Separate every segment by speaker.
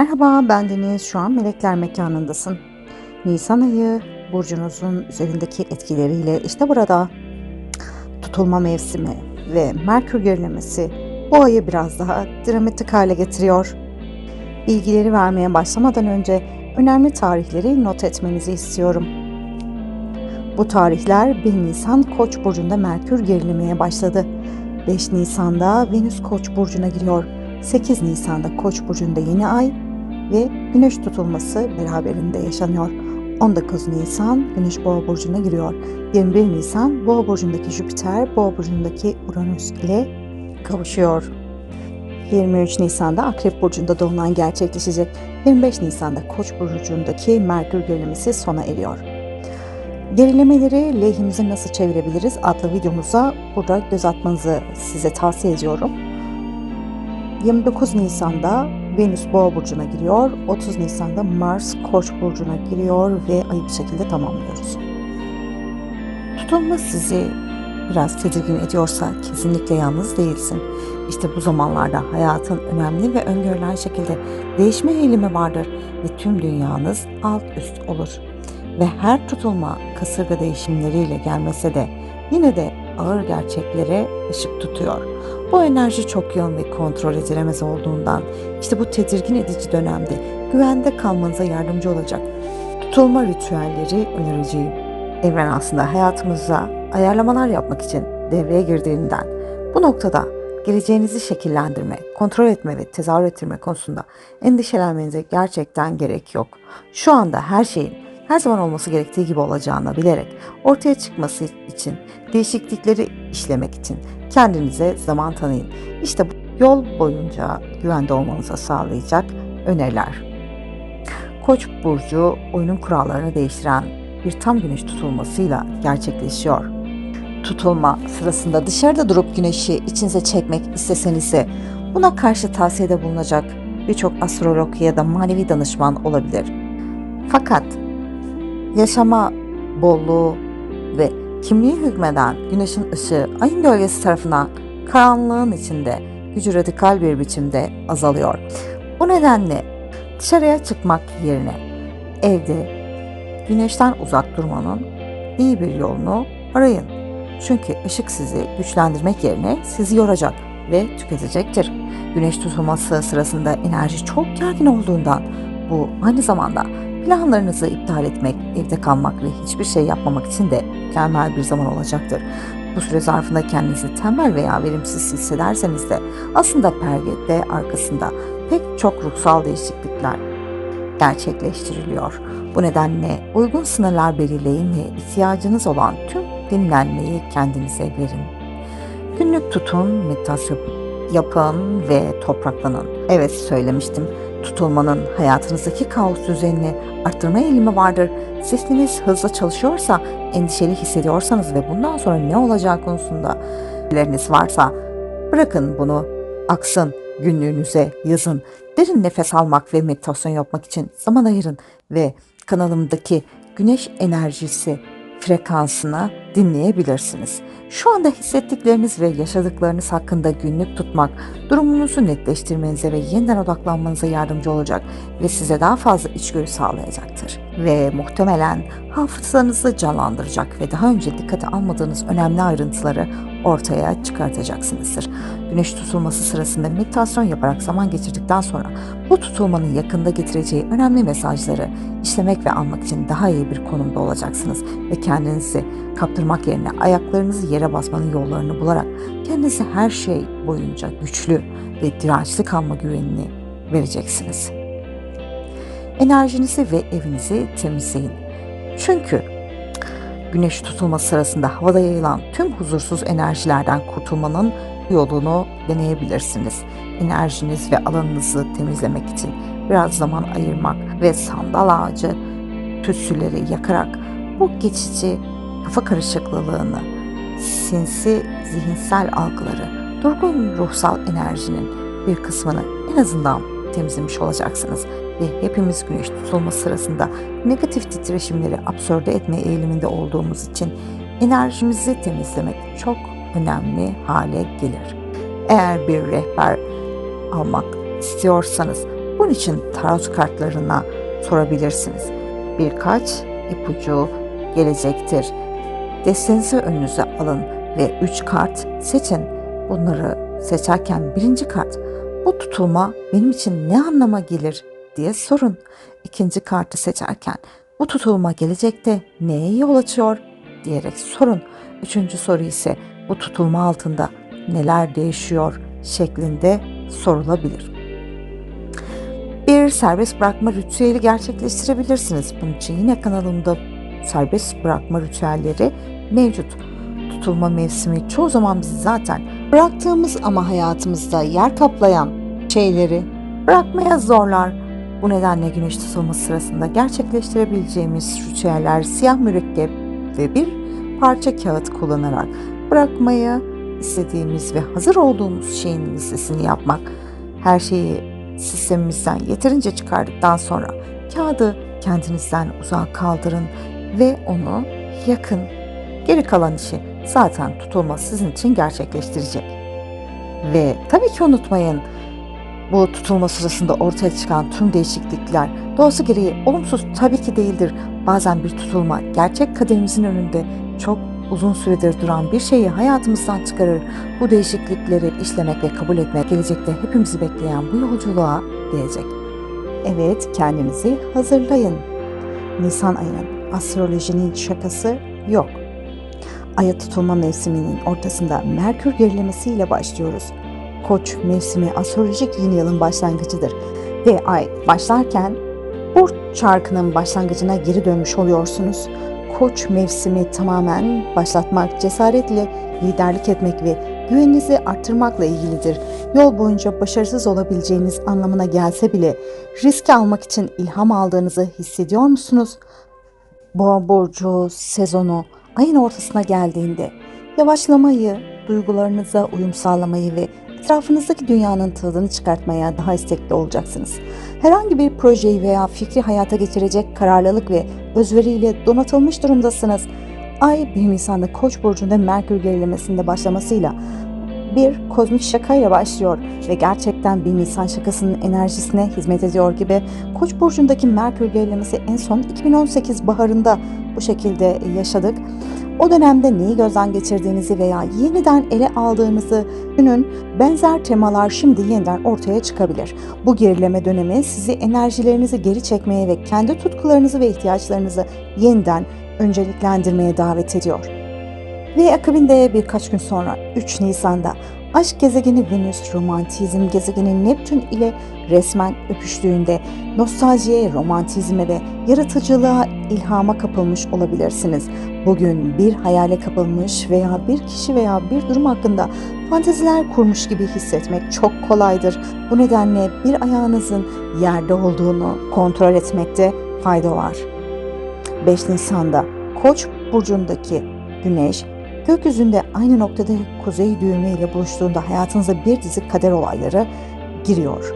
Speaker 1: Merhaba ben Deniz. Şu an Melekler Mekanı'ndasın. Nisan ayı burcunuzun üzerindeki etkileriyle işte burada tutulma mevsimi ve Merkür gerilemesi bu ayı biraz daha dramatik hale getiriyor. Bilgileri vermeye başlamadan önce önemli tarihleri not etmenizi istiyorum. Bu tarihler 1 Nisan Koç burcunda Merkür gerilemeye başladı. 5 Nisan'da Venüs Koç burcuna giriyor. 8 Nisan'da Koç burcunda yeni ay ve Güneş tutulması beraberinde yaşanıyor. 19 Nisan Güneş Boğa burcuna giriyor. 21 Nisan Boğa burcundaki Jüpiter Boğa burcundaki Uranüs ile kavuşuyor. 23 Nisan'da Akrep burcunda dolunay gerçekleşecek. 25 Nisan'da Koç burcundaki Merkür gerilemesi sona eriyor. Gerilemeleri lehimize nasıl çevirebiliriz adlı videomuza burada göz atmanızı size tavsiye ediyorum. 29 Nisan'da Venüs Boğa burcuna giriyor. 30 Nisan'da Mars Koç burcuna giriyor ve ayı bir şekilde tamamlıyoruz. Tutulma sizi biraz tedirgin ediyorsa kesinlikle yalnız değilsin. İşte bu zamanlarda hayatın önemli ve öngörülen şekilde değişme eğilimi vardır ve tüm dünyanız alt üst olur. Ve her tutulma kasırga değişimleriyle gelmese de yine de ağır gerçeklere ışık tutuyor. Bu enerji çok yoğun ve kontrol edilemez olduğundan işte bu tedirgin edici dönemde güvende kalmanıza yardımcı olacak tutulma ritüelleri önereceğim. Evren aslında hayatımıza ayarlamalar yapmak için devreye girdiğinden bu noktada geleceğinizi şekillendirme, kontrol etme ve tezahür ettirme konusunda endişelenmenize gerçekten gerek yok. Şu anda her şeyin her zaman olması gerektiği gibi olacağını bilerek ortaya çıkması için değişiklikleri işlemek için kendinize zaman tanıyın. İşte bu yol boyunca güvende olmanıza sağlayacak öneriler. Koç burcu oyunun kurallarını değiştiren bir tam güneş tutulmasıyla gerçekleşiyor. Tutulma sırasında dışarıda durup güneşi içinize çekmek isteseniz de buna karşı tavsiyede bulunacak birçok astrolog ya da manevi danışman olabilir. Fakat yaşama bolluğu ve kimliği hükmeden güneşin ışığı ayın gölgesi tarafından karanlığın içinde gücü radikal bir biçimde azalıyor. Bu nedenle dışarıya çıkmak yerine evde güneşten uzak durmanın iyi bir yolunu arayın. Çünkü ışık sizi güçlendirmek yerine sizi yoracak ve tüketecektir. Güneş tutulması sırasında enerji çok gergin olduğundan bu aynı zamanda planlarınızı iptal etmek, evde kalmak ve hiçbir şey yapmamak için de mükemmel bir zaman olacaktır. Bu süre zarfında kendinizi tembel veya verimsiz hissederseniz de aslında perdede arkasında pek çok ruhsal değişiklikler gerçekleştiriliyor. Bu nedenle uygun sınırlar belirleyin ve ihtiyacınız olan tüm dinlenmeyi kendinize verin. Günlük tutun, meditasyon yapın ve topraklanın. Evet söylemiştim. Tutulmanın hayatınızdaki kaos düzenini arttırma eğilimi vardır. Zihniniz hızlı çalışıyorsa, endişeli hissediyorsanız ve bundan sonra ne olacağı konusunda fikirleriniz varsa bırakın bunu aksın, günlüğünüze yazın. Derin nefes almak ve meditasyon yapmak için zaman ayırın ve kanalımdaki güneş enerjisi frekansına dinleyebilirsiniz. Şu anda hissettikleriniz ve yaşadıklarınız hakkında günlük tutmak durumunuzu netleştirmenize ve yeniden odaklanmanıza yardımcı olacak ve size daha fazla içgörü sağlayacaktır. Ve muhtemelen hafızanızı canlandıracak ve daha önce dikkate almadığınız önemli ayrıntıları ortaya çıkartacaksınızdır. Güneş tutulması sırasında meditasyon yaparak zaman geçirdikten sonra bu tutulmanın yakında getireceği önemli mesajları işlemek ve almak için daha iyi bir konumda olacaksınız ve kendinizi kaptırmak yerine ayaklarınızı yere basmanın yollarını bularak kendinize her şey boyunca güçlü ve dirençli kalma güvenini vereceksiniz. Enerjinizi ve evinizi temizleyin. Çünkü güneş tutulması sırasında havada yayılan tüm huzursuz enerjilerden kurtulmanın yolunu deneyebilirsiniz. Enerjiniz ve alanınızı temizlemek için biraz zaman ayırmak ve sandal ağacı tütsüleri yakarak bu geçici kafa karışıklığını, sinsi zihinsel algıları, durgun ruhsal enerjinin bir kısmını en azından temizlemiş olacaksınız ve hepimiz güneş tutulma sırasında negatif titreşimleri absorbe etme eğiliminde olduğumuz için enerjimizi temizlemek çok önemli hale gelir. Eğer bir rehber almak istiyorsanız Bunun için tarot kartlarına sorabilirsiniz. Birkaç ipucu gelecektir. Destenizi önünüze alın ve 3 kart seçin. Bunları seçerken birinci kart bu tutulma benim için ne anlama gelir diye sorun. İkinci kartı seçerken bu tutulma gelecekte neye yol açıyor diyerek sorun. Üçüncü soru ise bu tutulma altında neler değişiyor şeklinde sorulabilir. Bir serbest bırakma ritüeli gerçekleştirebilirsiniz. Bunun için yine kanalımda serbest bırakma ritüelleri mevcut. Tutulma mevsimi çoğu zaman bizi zaten bıraktığımız ama hayatımızda yer kaplayan şeyleri bırakmaya zorlar. Bu nedenle güneş tutulması sırasında gerçekleştirebileceğimiz ritüeller siyah mürekkep ve bir parça kağıt kullanarak bırakmayı istediğimiz ve hazır olduğumuz şeyin listesini yapmak. Her şeyi sistemimizden yeterince çıkardıktan sonra kağıdı kendinizden uzağa kaldırın ve onu yakın. Geri kalan işi zaten tutulma sizin için gerçekleştirecek. Ve tabii ki unutmayın bu tutulma sırasında ortaya çıkan tüm değişiklikler doğası gereği olumsuz tabii ki değildir. Bazen bir tutulma gerçek kaderimizin önünde çok uzun süredir duran bir şeyi hayatımızdan çıkarır. Bu değişiklikleri işlemek ve kabul etmek gelecekte hepimizi bekleyen bu yolculuğa diyecek. Evet kendinizi hazırlayın. Nisan ayının astrolojinin şakası yok. Aya tutulma mevsiminin ortasında Merkür gerilemesiyle başlıyoruz. Koç mevsimi astrolojik yeni yılın başlangıcıdır ve ay başlarken burç çarkının başlangıcına geri dönmüş oluyorsunuz. Koç mevsimi tamamen başlatmak, cesaretle liderlik etmek ve güveninizi arttırmakla ilgilidir. Yol boyunca başarısız olabileceğiniz anlamına gelse bile risk almak için ilham aldığınızı hissediyor musunuz? Boğa burcu sezonu ayın ortasına geldiğinde yavaşlamayı, duygularınıza uyum sağlamayı ve etrafınızdaki dünyanın tadını çıkartmaya daha istekli olacaksınız. Herhangi bir projeyi veya fikri hayata geçirecek kararlılık ve özveriyle donatılmış durumdasınız. Ay 1 Nisan'da Koç burcunda Merkür gerilemesinde başlamasıyla bir kozmik şakayla başlıyor ve gerçekten bir Nisan şakasının enerjisine hizmet ediyor gibi Koç burcundaki Merkür gerilemesi en son 2018 baharında bu şekilde yaşadık. O dönemde neyi gözden geçirdiğinizi veya yeniden ele aldığınızı günün benzer temalar şimdi yeniden ortaya çıkabilir. Bu gerileme dönemi sizi enerjilerinizi geri çekmeye ve kendi tutkularınızı ve ihtiyaçlarınızı yeniden önceliklendirmeye davet ediyor. Ve akabinde birkaç gün sonra 3 Nisan'da aşk gezegeni Venüs, romantizm gezegeni Neptün ile resmen öpüştüğünde nostaljiye, romantizme ve yaratıcılığa, ilhama kapılmış olabilirsiniz. Bugün bir hayale kapılmış veya bir kişi veya bir durum hakkında fanteziler kurmuş gibi hissetmek çok kolaydır. Bu nedenle bir ayağınızın yerde olduğunu kontrol etmekte fayda var. 5 Nisan'da Koç burcundaki Güneş gökyüzünde aynı noktada kuzey düğümü ile buluştuğunda hayatınıza bir dizi kader olayları giriyor.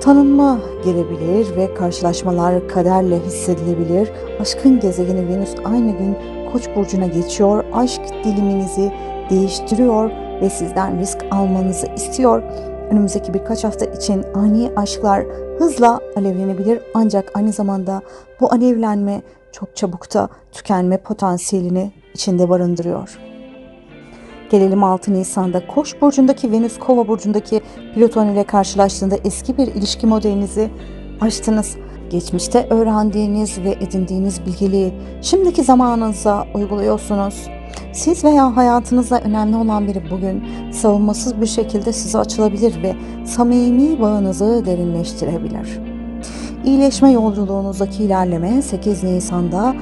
Speaker 1: Tanınma gelebilir ve karşılaşmalar kaderle hissedilebilir. Aşkın gezegeni Venüs aynı gün Koç burcuna geçiyor. Aşk diliminizi değiştiriyor ve sizden risk almanızı istiyor. Önümüzdeki birkaç hafta için ani aşklar hızla alevlenebilir ancak aynı zamanda bu alevlenme çok çabuk da tükenme potansiyelini içinde barındırıyor. Gelelim 6 Nisan'da Koç burcundaki Venüs Kova burcundaki Plüton ile karşılaştığında eski bir ilişki modelinizi açtınız. Geçmişte öğrendiğiniz ve edindiğiniz bilgiliği şimdiki zamanınıza uyguluyorsunuz. Siz veya hayatınızda önemli olan biri bugün savunmasız bir şekilde size açılabilir ve samimi bağınızı derinleştirebilir. İyileşme yolculuğunuzdaki ilerleme 8 Nisan'da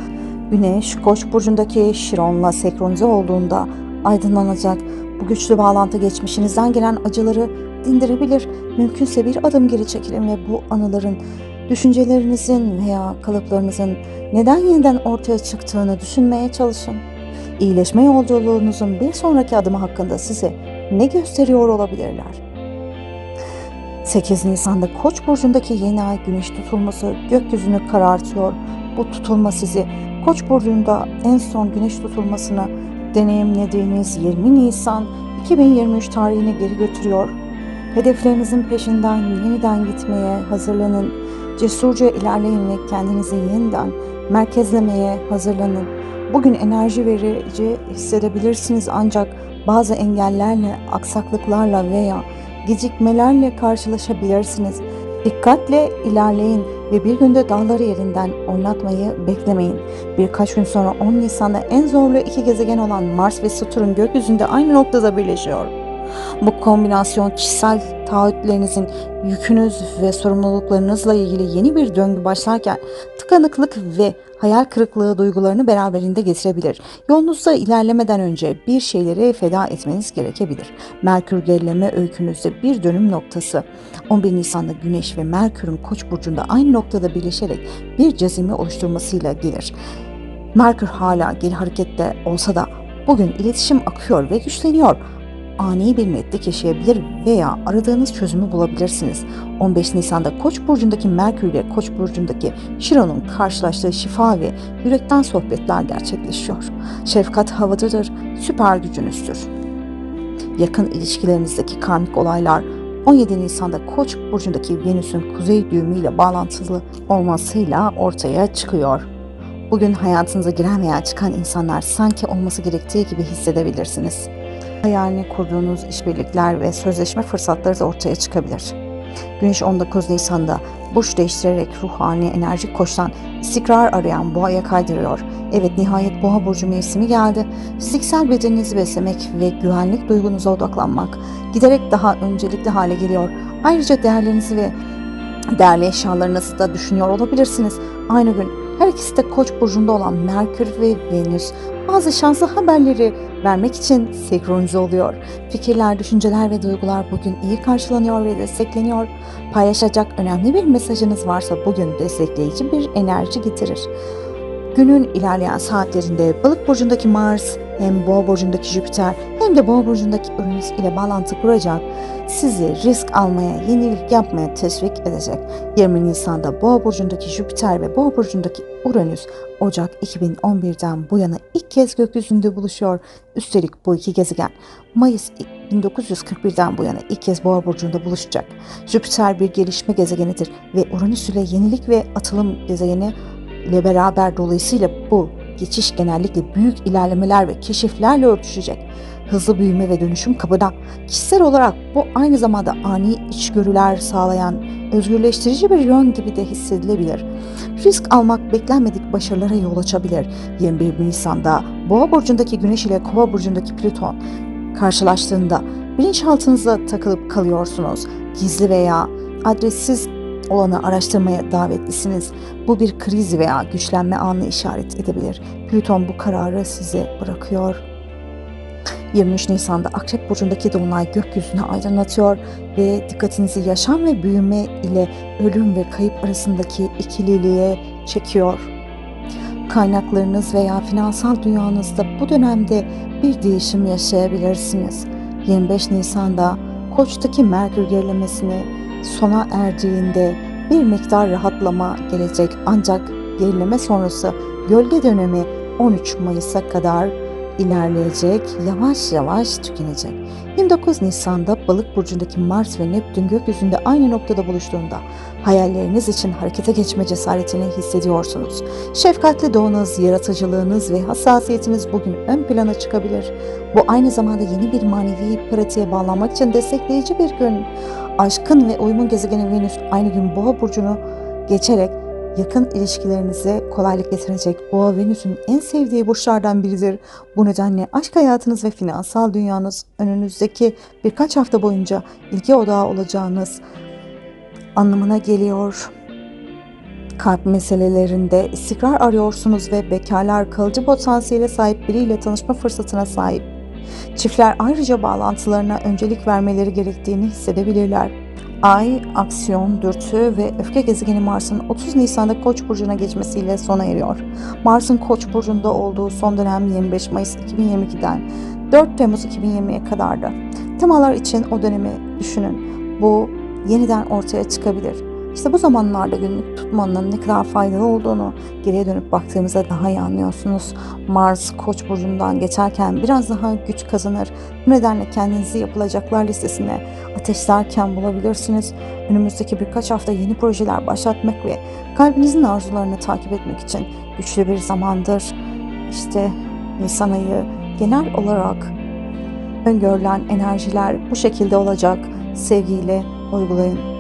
Speaker 1: Güneş Koç burcundaki Şiron'la senkronize olduğunda aydınlanacak. Bu güçlü bağlantı geçmişinizden gelen acıları dindirebilir. Mümkünse bir adım geri çekilin ve bu anıların düşüncelerinizin veya kalıplarınızın neden yeniden ortaya çıktığını düşünmeye çalışın. İyileşme yolculuğunuzun bir sonraki adımı hakkında size ne gösteriyor olabilirler? 8 Nisan'da Koç burcundaki yeni ay güneş tutulması gökyüzünü karartıyor. Bu tutulma sizi Koç burcunda en son güneş tutulmasını deneyimlediğiniz 20 Nisan 2023 tarihine geri götürüyor. Hedeflerinizin peşinden yeniden gitmeye hazırlanın. Cesurca ilerleyin ve kendinizi yeniden merkezlemeye hazırlanın. Bugün enerji verici hissedebilirsiniz ancak bazı engellerle, aksaklıklarla veya gecikmelerle karşılaşabilirsiniz. Dikkatle ilerleyin ve bir günde dağları yerinden oynatmayı beklemeyin. Birkaç gün sonra 10 Nisan'da en zorlu iki gezegen olan Mars ve Satürn gökyüzünde aynı noktada birleşiyor. Bu kombinasyon kişisel taahhütlerinizin yükünüz ve sorumluluklarınızla ilgili yeni bir döngü başlarken tıkanıklık ve hayal kırıklığı duygularını beraberinde getirebilir. Yolunuzda ilerlemeden önce bir şeyleri feda etmeniz gerekebilir. Merkür gerileme öykünüzde bir dönüm noktası. 11 Nisan'da Güneş ve Merkür'ün Koç burcunda aynı noktada birleşerek bir cazimi oluşturmasıyla gelir. Merkür hala geri harekette olsa da bugün iletişim akıyor ve güçleniyor ani bir netlik yaşayabilir veya aradığınız çözümü bulabilirsiniz. 15 Nisan'da Koç burcundaki Merkür ile Koç burcundaki Şiron'un karşılaştığı şifa ve yürekten sohbetler gerçekleşiyor. Şefkat havadadır, süper gücünüzdür. Yakın ilişkilerinizdeki karmik olaylar 17 Nisan'da Koç burcundaki Venüs'ün kuzey düğümü ile bağlantılı olmasıyla ortaya çıkıyor. Bugün hayatınıza giren veya çıkan insanlar sanki olması gerektiği gibi hissedebilirsiniz hayalini kurduğunuz işbirlikler ve sözleşme fırsatları da ortaya çıkabilir. Güneş 19 Nisan'da burç değiştirerek ruhani enerjik koştan istikrar arayan boğaya kaydırıyor. Evet nihayet boğa burcu mevsimi geldi. Fiziksel bedeninizi beslemek ve güvenlik duygunuza odaklanmak giderek daha öncelikli hale geliyor. Ayrıca değerlerinizi ve değerli eşyalarınızı da düşünüyor olabilirsiniz. Aynı gün her ikisi de Koç burcunda olan Merkür ve Venüs bazı şanslı haberleri vermek için senkronize oluyor. Fikirler, düşünceler ve duygular bugün iyi karşılanıyor ve destekleniyor. Paylaşacak önemli bir mesajınız varsa bugün destekleyici bir enerji getirir. Günün ilerleyen saatlerinde balık burcundaki Mars hem boğa burcundaki Jüpiter hem de boğa burcundaki Uranüs ile bağlantı kuracak. Sizi risk almaya, yenilik yapmaya teşvik edecek. 20 Nisan'da boğa burcundaki Jüpiter ve boğa burcundaki Uranüs Ocak 2011'den bu yana ilk kez gökyüzünde buluşuyor. Üstelik bu iki gezegen Mayıs 1941'den bu yana ilk kez boğa burcunda buluşacak. Jüpiter bir gelişme gezegenidir ve Uranüs ile yenilik ve atılım gezegeni ile beraber dolayısıyla bu geçiş genellikle büyük ilerlemeler ve keşiflerle örtüşecek. Hızlı büyüme ve dönüşüm kapıda. Kişisel olarak bu aynı zamanda ani içgörüler sağlayan özgürleştirici bir yön gibi de hissedilebilir. Risk almak beklenmedik başarılara yol açabilir. 21 Nisan'da Boğa burcundaki Güneş ile Kova burcundaki Plüton karşılaştığında bilinçaltınıza takılıp kalıyorsunuz. Gizli veya adressiz olanı araştırmaya davetlisiniz. Bu bir kriz veya güçlenme anı işaret edebilir. Plüton bu kararı size bırakıyor. 23 Nisan'da Akrep Burcu'ndaki Dolunay gökyüzünü aydınlatıyor ve dikkatinizi yaşam ve büyüme ile ölüm ve kayıp arasındaki ikililiğe çekiyor. Kaynaklarınız veya finansal dünyanızda bu dönemde bir değişim yaşayabilirsiniz. 25 Nisan'da Koç'taki Merkür gerilemesini sona erdiğinde bir miktar rahatlama gelecek ancak gerileme sonrası gölge dönemi 13 Mayıs'a kadar ilerleyecek, yavaş yavaş tükenecek. 29 Nisan'da Balık burcundaki Mars ve Neptün gökyüzünde aynı noktada buluştuğunda hayalleriniz için harekete geçme cesaretini hissediyorsunuz. Şefkatli doğunuz, yaratıcılığınız ve hassasiyetiniz bugün ön plana çıkabilir. Bu aynı zamanda yeni bir manevi pratiğe bağlanmak için destekleyici bir gün. Aşkın ve uyumun gezegeni Venüs aynı gün Boğa burcunu geçerek yakın ilişkilerinize kolaylık getirecek. Boğa Venüs'ün en sevdiği burçlardan biridir. Bu nedenle aşk hayatınız ve finansal dünyanız önünüzdeki birkaç hafta boyunca ilgi odağı olacağınız anlamına geliyor. Kalp meselelerinde istikrar arıyorsunuz ve bekarlar kalıcı potansiyele sahip biriyle tanışma fırsatına sahip. Çiftler ayrıca bağlantılarına öncelik vermeleri gerektiğini hissedebilirler. Ay, aksiyon, dürtü ve öfke gezegeni Mars'ın 30 Nisan'da Koç burcuna geçmesiyle sona eriyor. Mars'ın Koç burcunda olduğu son dönem 25 Mayıs 2022'den 4 Temmuz 2020'ye kadardı. Temalar için o dönemi düşünün. Bu yeniden ortaya çıkabilir. İşte bu zamanlarda günlük tutmanın ne kadar faydalı olduğunu geriye dönüp baktığımızda daha iyi anlıyorsunuz. Mars Koç burcundan geçerken biraz daha güç kazanır. Bu nedenle kendinizi yapılacaklar listesine ateşlerken bulabilirsiniz. Önümüzdeki birkaç hafta yeni projeler başlatmak ve kalbinizin arzularını takip etmek için güçlü bir zamandır. İşte Nisan ayı genel olarak öngörülen enerjiler bu şekilde olacak. Sevgiyle uygulayın.